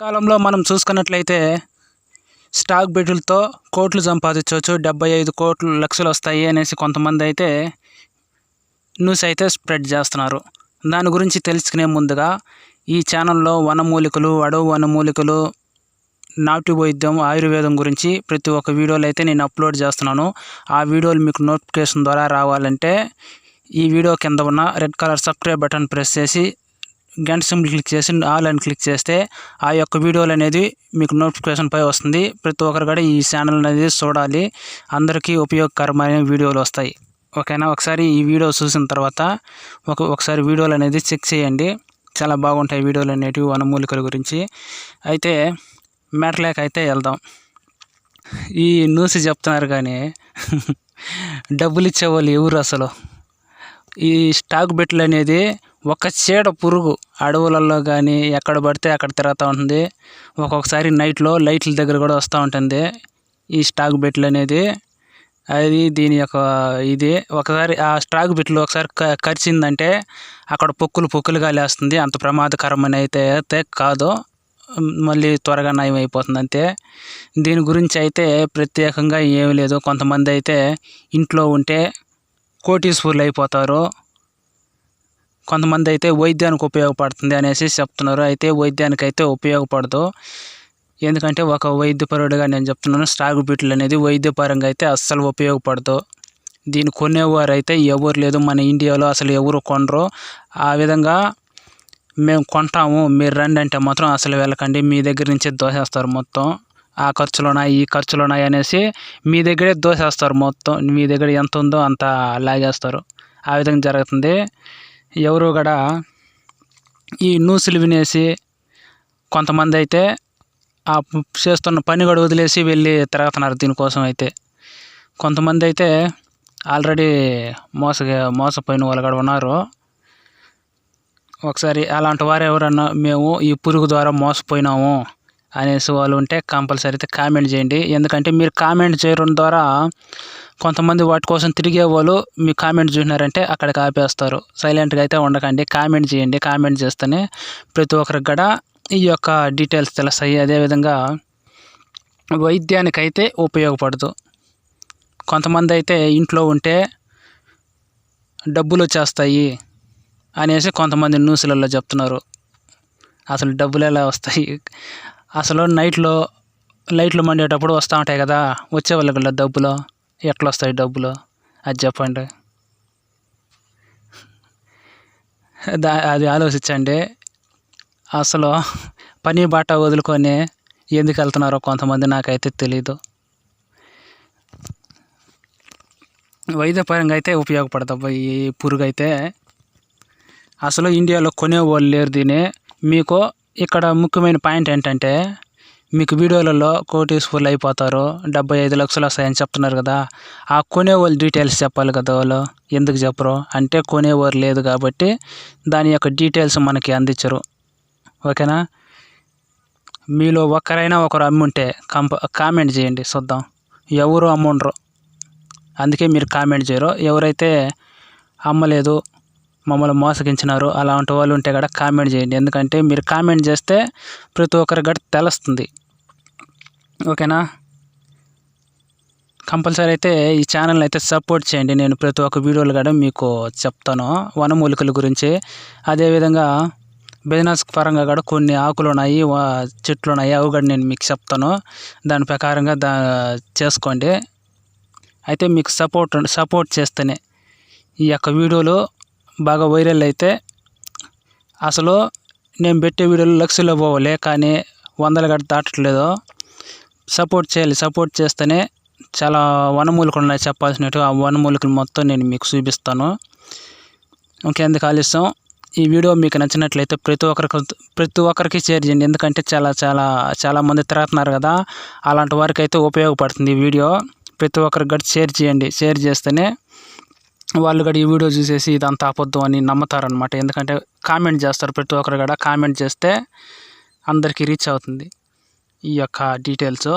కాలంలో మనం చూసుకున్నట్లయితే స్టాక్ బిడ్లతో కోట్లు సంపాదించవచ్చు. డెబ్బై ఐదు కోట్లు లక్షలు వస్తాయి అనేసి కొంతమంది అయితే న్యూస్ అయితే స్ప్రెడ్ చేస్తున్నారు. దాని గురించి తెలుసుకునే ముందుగా ఈ ఛానల్లో వనమూలికలు అడవు వనమూలికలు నాటు వైద్యం ఆయుర్వేదం గురించి ప్రతి ఒక్క వీడియోలు అయితే నేను అప్లోడ్ చేస్తున్నాను. ఆ వీడియోలు మీకు నోటిఫికేషన్ ద్వారా రావాలంటే ఈ వీడియో కింద ఉన్న red colour subscribe button press చేసి గంట సింబల్ క్లిక్ చేసి ఆల్ అని క్లిక్ చేస్తే ఆ యొక్క వీడియోలు అనేది మీకు నోటిఫికేషన్ పై వస్తుంది. ప్రతి ఒక్కరు కూడా ఈ ఛానల్ అనేది చూడాలి. అందరికీ ఉపయోగకరమైన వీడియోలు వస్తాయి. ఓకేనా? ఒకసారి ఈ వీడియో చూసిన తర్వాత ఒక ఒకసారి వీడియోలు అనేది చెక్ చేయండి. చాలా బాగుంటాయి వీడియోలు అనేటివి వనమూలికల గురించి. అయితే మ్యాటర్లోకి అయితే వెళ్దాం. ఈ న్యూస్ చెప్తున్నారు కానీ డబ్బులు ఇచ్చేవాళ్ళు ఎవరు అసలు? ఈ స్టాక్ బెట్లు అనేది ఒక చీడ పురుగు అడవులలో కానీ ఎక్కడ పడితే అక్కడ తిరుగుతూ ఉంటుంది. ఒక్కొక్కసారి నైట్లో లైట్ల దగ్గర కూడా వస్తూ ఉంటుంది. ఈ స్టాక్ బెట్లు అనేది. అది దీని యొక్క ఇది. ఒకసారి ఆ స్టాక్ బిట్లు ఒకసారి క కరిచిందంటే అక్కడ పొక్కులు పొక్కులుగా లేస్తుంది. అంత ప్రమాదకరమని అయితే అయితే కాదు. మళ్ళీ త్వరగా నయం అయిపోతుంది అంతే. దీని గురించి అయితే ప్రత్యేకంగా ఏమీ లేదు. కొంతమంది అయితే ఇంట్లో ఉంటే కోటీశ్వరులు అయిపోతారు. కొంతమంది అయితే వైద్యానికి ఉపయోగపడుతుంది అనేసి చెప్తున్నారు. అయితే వైద్యానికి అయితే ఉపయోగపడదు. ఎందుకంటే ఒక వైద్యపరుడుగా నేను చెప్తున్నాను స్టాక్ బీట్లు అనేది వైద్యపరంగా అయితే అస్సలు ఉపయోగపడదు. దీన్ని కొనేవారు అయితే ఎవరు లేదు మన ఇండియాలో అసలు ఎవరు కొనరు. ఆ విధంగా మేము కొంటాము మీరు రండి అంటే మాత్రం అసలు వెళ్ళకండి మీ దగ్గర నుంచే దోసేస్తారు మొత్తం. ఆ ఖర్చులు ఈ ఖర్చులు అనేసి మీ దగ్గరే దోసేస్తారు మొత్తం. మీ దగ్గర ఎంత ఉందో అంత లాగేస్తారు. ఆ విధంగా జరుగుతుంది. ఎవరు కూడా ఈ న్యూస్లు వినేసి కొంతమంది అయితే ఆ చేస్తున్న పని కూడా వదిలేసి వెళ్ళి తిరగతున్నారు దీనికోసం అయితే. కొంతమంది అయితే ఆల్రెడీ మోస మోసపోయిన వాళ్ళు కూడా ఉన్నారు. ఒకసారి అలాంటి వారు ఎవరన్నా మేము ఈ పురుగు ద్వారా మోసపోయినాము. అనేసి వాళ్ళు ఉంటే కంపల్సరీ అయితే కామెంట్ చేయండి. ఎందుకంటే మీరు కామెంట్ చేయడం ద్వారా కొంతమంది వాటి కోసం తిరిగే వాళ్ళు మీ కామెంట్ చూసినారంటే అక్కడికి ఆపేస్తారు. సైలెంట్గా అయితే ఉండకండి. కామెంట్ చేయండి. కామెంట్ చేస్తేనే ప్రతి ఒక్కరికి కూడా ఈ యొక్క డీటెయిల్స్ తెలుస్తాయి. అదేవిధంగా వైద్యానికి అయితే ఉపయోగపడదు. కొంతమంది అయితే ఇంట్లో ఉంటే డబ్బులు వచ్చేస్తాయి అనేసి కొంతమంది న్యూస్లలో చెప్తున్నారు. అసలు డబ్బులు ఎలా వస్తాయి? అసలు నైట్లో లైట్లు మండేటప్పుడు వస్తూ ఉంటాయి కదా వచ్చే వాళ్ళకి డబ్బులు ఎట్లా వస్తాయి డబ్బులు? అది చెప్పండి. దా అది ఆలోచించండి. అసలు పని బాట వదులుకొని ఎందుకు వెళ్తున్నారో కొంతమంది నాకైతే తెలీదు. వైద్యపరంగా అయితే ఉపయోగపడతాయి ఈ పురుగు అయితే అసలు ఇండియాలో కొనేవాళ్ళు లేరు దీన్ని. మీకు ఇక్కడ ముఖ్యమైన పాయింట్ ఏంటంటే మీకు వీడియోలలో కోటీశ్వర్లు అయిపోతారు డెబ్బై ఐదు లక్షలు వస్తాయని చెప్తున్నారు కదా ఆ కొనేవాళ్ళు డీటెయిల్స్ చెప్పాలి కదా వాళ్ళు ఎందుకు చెప్పరు? అంటే కొనేవారు లేదు కాబట్టి దాని యొక్క డీటెయిల్స్ మనకి అందించరు. ఓకేనా? మీలో ఒకరైనా ఒకరు అమ్ముంటే కంప కామెంట్ చేయండి చూద్దాం. ఎవరు అమ్ముండ్రు? అందుకే మీరు కామెంట్ చేయరు. ఎవరైతే అమ్మలేదు మమ్మల్ని మోసగించినారు అలాంటి వాళ్ళు ఉంటే కూడా కామెంట్ చేయండి. ఎందుకంటే మీరు కామెంట్ చేస్తే ప్రతి ఒక్కరికి కూడా తెలుస్తుంది. ఓకేనా? కంపల్సరీ అయితే ఈ ఛానల్ అయితే సపోర్ట్ చేయండి. నేను ప్రతి ఒక్క వీడియోలు కూడా మీకు చెప్తాను. వనమూలికల గురించి. అదేవిధంగా బిజినెస్ పరంగా కూడా కొన్ని ఆకులు ఉన్నాయి చెట్లు ఉన్నాయి అవి కూడా నేను మీకు చెప్తాను. దాని ప్రకారంగా దా చేసుకోండి. అయితే మీకు సపోర్ట్ సపోర్ట్ చేస్తేనే ఈ యొక్క వీడియోలు బాగా వైరల్ అయితే అసలు నేను పెట్టే వీడియోలు లక్షల్లో పోవాలి కానీ వందలు గట్ట దాటట్లేదు. సపోర్ట్ చేయాలి సపోర్ట్ చేస్తేనే చాలా వనమూలికలు ఉన్నాయి చెప్పాల్సినట్టు ఆ వనమూలికలు మొత్తం నేను మీకు చూపిస్తాను. ఇంకెందుకు ఆలస్యం. ఈ వీడియో మీకు నచ్చినట్లయితే ప్రతి ఒక్కరికి ప్రతి ఒక్కరికి షేర్ చేయండి. ఎందుకంటే చాలా చాలా చాలామంది తిరుగుతున్నారు కదా. అలాంటి వారికి అయితే ఉపయోగపడుతుంది ఈ వీడియో. ప్రతి ఒక్కరికి గట్టి షేర్ చేయండి. షేర్ చేస్తేనే వాళ్ళు కూడా ఈ వీడియో చూసేసి ఇదంతా అబద్ధం అని నమ్ముతారనమాట ఎందుకంటే కామెంట్ చేస్తారు ప్రతి ఒక్కరు కూడా. కామెంట్ చేస్తే అందరికీ రీచ్ అవుతుంది ఈ యొక్క డీటెయిల్స్.